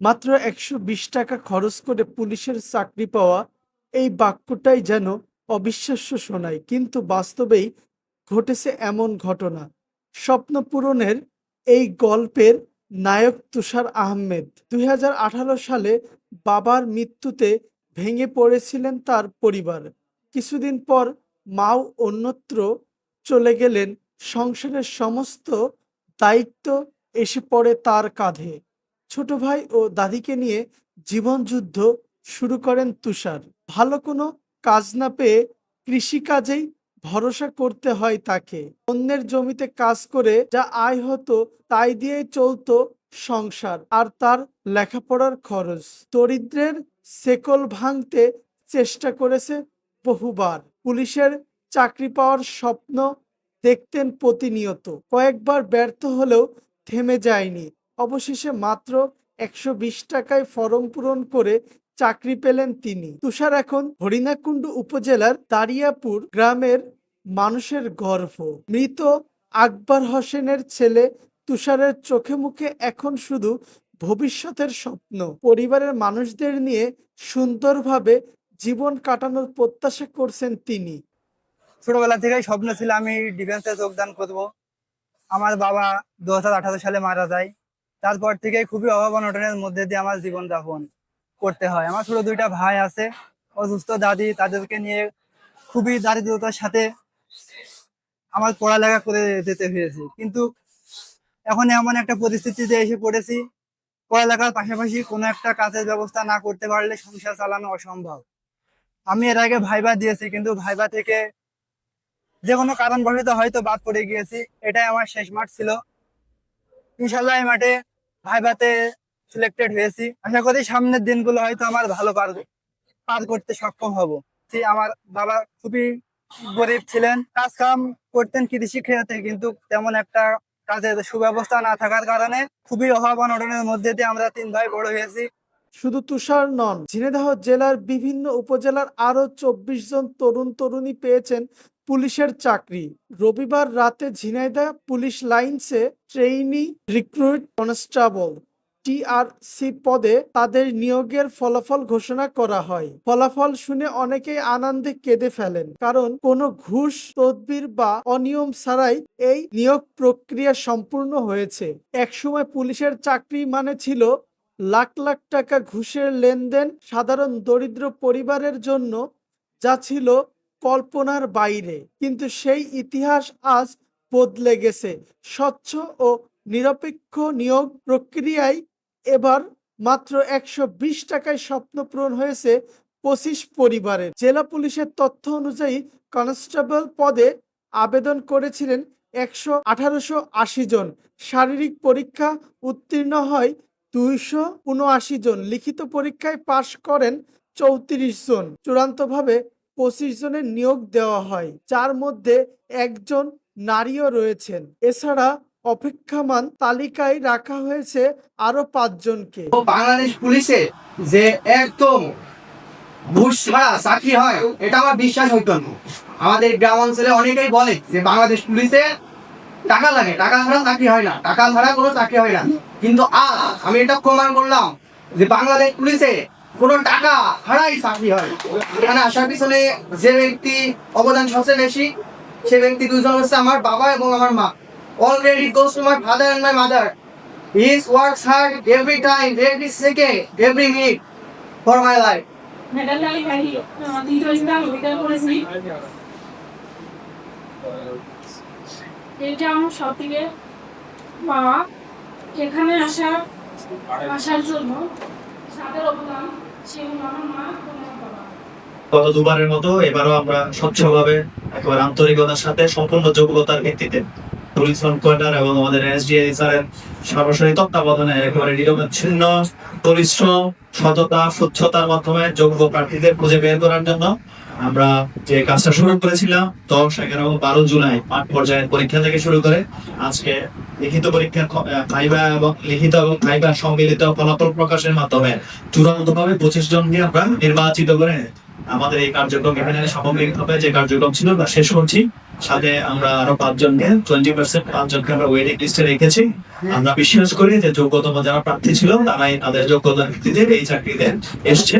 মাত্র একশো বিশ টাকা খরচ করে পুলিশের চাকরি পাওয়া এই বাক্যটাই যেন অবিশ্বাস্য শোনায়। কিন্তু বাস্তবেই ঘটেছে এমন ঘটনা। স্বপ্ন পূরণের এই গল্পের নায়ক তুষার আহমেদ দুই হাজার আঠারো সালে বাবার মৃত্যুতে ভেঙে পড়েছিলেন তার পরিবার। কিছুদিন পর মাও অন্যত্র চলে গেলেন। সংসারের সমস্ত দায়িত্ব এসে পড়ে তার কাঁধে। ছোট ভাই ও দাদিকে নিয়ে জীবনযুদ্ধ শুরু করেন তুষার। ভালো কোনো কাজ না পেয়ে কৃষিকাজেই ভরসা করতে হয় তাকে। অন্যের জমিতে কাজ করে যা আয় হতো তাই দিয়েই চলতো সংসার আর তার লেখাপড়ার খরচ। দরিদ্রের সেকল ভাঙতে চেষ্টা করেছে বহুবার। পুলিশের চাকরি পাওয়ার স্বপ্ন দেখতেন প্রতিনিয়ত। কয়েকবার ব্যর্থ হলেও থেমে যায়নি। অবশেষে মাত্র একশো বিশ টাকায় ফরম পূরণ করে চাকরি পেলেন তিনি। তুষার এখন হরিণাকুণ্ডু উপজেলার দারিয়াপুর গ্রামের মানুষের গর্ভ। মৃত আকবর হোসেনের ছেলে তুষারের চোখে মুখে এখন শুধু ভবিষ্যতের স্বপ্ন। পরিবারের মানুষদের নিয়ে সুন্দরভাবে জীবন কাটানোর প্রত্যাশা করছেন তিনি। ছোটবেলা থেকেই স্বপ্ন ছিল আমি ডিফেন্সে যোগদান করব। আমার বাবা দু হাজার আঠারো সালে মারা যায়। তারপর থেকে খুবই অভাব অনটনের মধ্যে দিয়ে আমার জীবন যাপন করতে হয়। আমার ছোট দুইটা ভাই আছে, অসুস্থ দাদি, তাদেরকে নিয়ে খুবই দারিদ্রতার সাথে আমার পড়ালেখা করে যেতে হয়েছে। কিন্তু এখন এমন একটা পরিস্থিতিতে এসে পড়েছি, পড়ালেখার পাশাপাশি কোনো একটা কাজের ব্যবস্থা না করতে পারলে সংসার চালানো অসম্ভব। আমি এর আগে ভাইবা দিয়েছি, কিন্তু ভাইবা থেকে যে কোনো কারণবশত হয়তো বাদ পড়ে গিয়েছি, এটাই আমার শেষ মাঠ ছিল। ইনশাল্লাহ এই মাঠে ভাইভাতে সিলেক্টেড হয়েছি। আশা করি সামনের দিনগুলো হয়তো আমার ভালো পার পার করতে সক্ষম হব। আমার বাবা খুবই গরিব ছিলেন। কাজ কাম করতেন কৃষি খেয়াতে কিন্তু তেমন একটা কাজের সুব্যবস্থা না থাকার কারণে খুবই অভাব অনটনের মধ্যে দিয়ে আমরা তিন ভাই বড় হয়েছি। শুধু তুষার নন, ঝিনাইদহ জেলার বিভিন্ন উপজেলার আরও চব্বিশ জন তরুণ তরুণী পেয়েছেন পুলিশের চাকরি। রবিবার রাতে ঝিনাইদা পুলিশ লাইন্সে ট্রেইনি রিক্রুট কনস্টেবল টিআরসি পদে তাদের নিয়োগের ফলাফল ঘোষণা করা হয়। ফলাফল শুনে অনেকেই আনন্দে কেঁদে ফেলেন, কারণ কোনো ঘুষ, তদবির বা অনিয়ম ছাড়াই এই নিয়োগ প্রক্রিয়া সম্পূর্ণ হয়েছে। একসময় পুলিশের চাকরি মানে ছিল লাখ লাখ টাকা ঘুষের লেনদেন সাধারণ দরিদ্র পরিবারের জন্য, যা ছিল কল্পনার বাইরে, কিন্তু সেই ইতিহাস আজ বদলে গেছে। স্বচ্ছ ও নিরপেক্ষ নিয়োগ প্রক্রিয়ায় এবার মাত্র একশো বিশ টাকায় স্বপ্ন পূরণ হয়েছে পঁচিশ পরিবারের। জেলা পুলিশের তথ্য অনুযায়ী কনস্টেবল পদে আবেদন করেছিলেন একশো আঠারোশো আশি জন। শারীরিক পরীক্ষা উত্তীর্ণ হয় দুইশো উনআশি জন। লিখিত পরীক্ষায় পাশ করেন চৌত্রিশ জন। চূড়ান্তভাবে পঁচিশ জনের নিয়োগ দেওয়া হয়, যার মধ্যে একজন নারীও রয়েছেন। এছাড়া অপেক্ষামান তালিকায় রাখা হয়েছে আরও পাঁচজনকে। বাংলাদেশ পুলিশে যে একদম ঘুষ ছাড়া চাকরি হয়, এটা আমার বিশ্বাস হইতো আমাদের গ্রাম অঞ্চলে অনেকেই বলে যে বাংলাদেশ পুলিশে টাকা লাগে, টাকা ছাড়া চাকরি হয় না, টাকা ছাড়া কোনো চাকরি হয় না। কিন্তু আজ আমি এটা প্রমাণ করলাম যে বাংলাদেশ পুলিশে কোনো টাকা ছাড়াই চাকরি হয়। এখানে আসার পিছনে যে ব্যক্তি অবদান সবচেয়ে বেশি, সে ব্যক্তি দুজন হচ্ছে আমার বাবা এবং আমার মা। Already goes to my father and my mother every minute for my life. মেডাল ডালি ভাই দ্বিতীয় স্থান অধিকার করেছি এটা আমার সব থেকে বাবা, এখানে আসা আসার জন্য গত দুবারের মতো এবারও আমরা স্বচ্ছভাবে একেবারে আন্তরিকতার সাথে সম্পূর্ণ যোগ্যতার ভিত্তিতে এবং আমাদের এসডিএ স্যারের সরাসরি তত্ত্বাবধানে একেবারে নিরবচ্ছিন্ন, পরিশ্রম, সততা, স্বচ্ছতার মাধ্যমে যোগ্য প্রার্থীদের খুঁজে বের করার জন্য আমরা যে কাজটা শুরু করেছিলাম দশ, এগারো বারো জুলাই মাঠ পর্যায়ের পরীক্ষা থেকে শুরু করে আজকে লিখিত পরীক্ষার খাইবা এবং লিখিত এবং খাইবা সম্মিলিত ফলাফল প্রকাশের মাধ্যমে চূড়ান্ত ভাবে পঁচিশ জনকে আমরা নির্বাচিত করে আমাদের এই কার্যক্রম এখানে সামগ্রিকভাবে যে কার্যক্রম ছিল তা শেষ করছি। সাথে আমরা আরও পাঁচজনকে টোয়েন্টি পার্সেন্ট পাঁচজনকে আমরা ওয়েটিং লিস্টে রেখেছি। আমরা বিশ্বাস করি যে যোগ্যতম যারা প্রার্থী ছিল তারাই তাদের যোগ্যতার ভিত্তিতে এই চাকরিতে এসছে